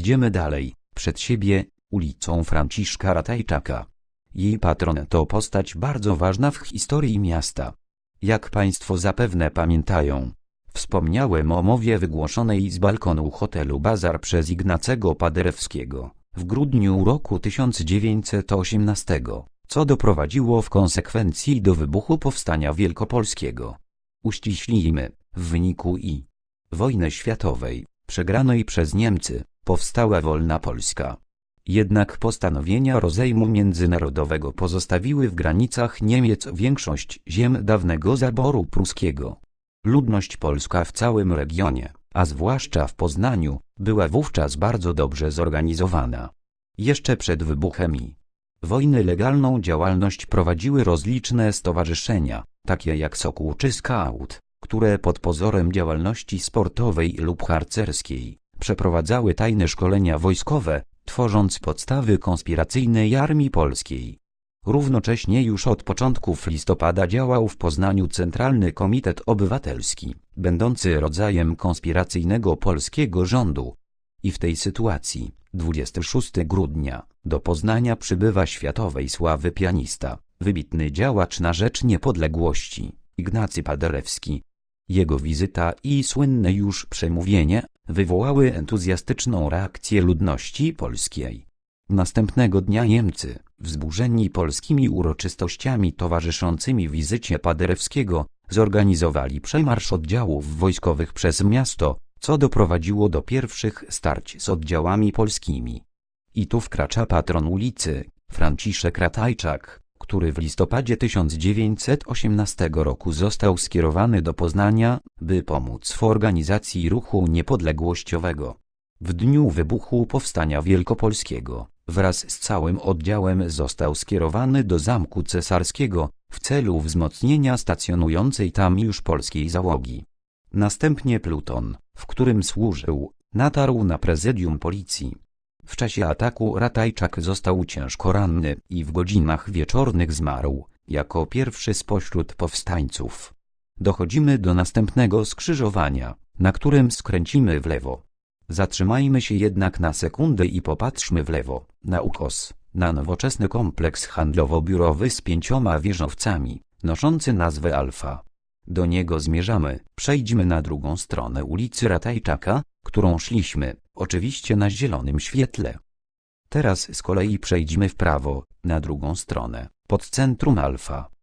Idziemy dalej, przed siebie, ulicą Franciszka Ratajczaka. Jej patron to postać bardzo ważna w historii miasta. Jak Państwo zapewne pamiętają, wspomniałem o mowie wygłoszonej z balkonu hotelu Bazar przez Ignacego Paderewskiego w grudniu roku 1918, co doprowadziło w konsekwencji do wybuchu Powstania Wielkopolskiego. Uściślimy, w wyniku i wojny światowej, przegranej przez Niemcy, powstała wolna Polska. Jednak postanowienia rozejmu międzynarodowego pozostawiły w granicach Niemiec większość ziem dawnego zaboru pruskiego. Ludność polska w całym regionie, a zwłaszcza w Poznaniu, była wówczas bardzo dobrze zorganizowana. Jeszcze przed wybuchem i wojny legalną działalność prowadziły rozliczne stowarzyszenia, takie jak Sokół czy Scout, które pod pozorem działalności sportowej lub harcerskiej przeprowadzały tajne szkolenia wojskowe, tworząc podstawy konspiracyjnej Armii Polskiej. Równocześnie już od początków listopada działał w Poznaniu Centralny Komitet Obywatelski, będący rodzajem konspiracyjnego polskiego rządu. I w tej sytuacji, 26 grudnia, do Poznania przybywa światowej sławy pianista, wybitny działacz na rzecz niepodległości, Ignacy Paderewski. Jego wizyta i słynne już przemówienie wywołały entuzjastyczną reakcję ludności polskiej. Następnego dnia Niemcy, wzburzeni polskimi uroczystościami towarzyszącymi wizycie Paderewskiego, zorganizowali przemarsz oddziałów wojskowych przez miasto, co doprowadziło do pierwszych starć z oddziałami polskimi. I tu wkracza patron ulicy, Franciszek Ratajczak, który w listopadzie 1918 roku został skierowany do Poznania, by pomóc w organizacji ruchu niepodległościowego. W dniu wybuchu Powstania Wielkopolskiego, wraz z całym oddziałem został skierowany do Zamku Cesarskiego, w celu wzmocnienia stacjonującej tam już polskiej załogi. Następnie pluton, w którym służył, natarł na prezydium policji. W czasie ataku Ratajczak został ciężko ranny i w godzinach wieczornych zmarł, jako pierwszy spośród powstańców. Dochodzimy do następnego skrzyżowania, na którym skręcimy w lewo. Zatrzymajmy się jednak na sekundę i popatrzmy w lewo, na ukos, na nowoczesny kompleks handlowo-biurowy z pięcioma wieżowcami, noszący nazwę Alfa. Do niego zmierzamy, przejdźmy na drugą stronę ulicy Ratajczaka, którą szliśmy, oczywiście na zielonym świetle. Teraz z kolei przejdźmy w prawo, na drugą stronę, pod centrum Alfa.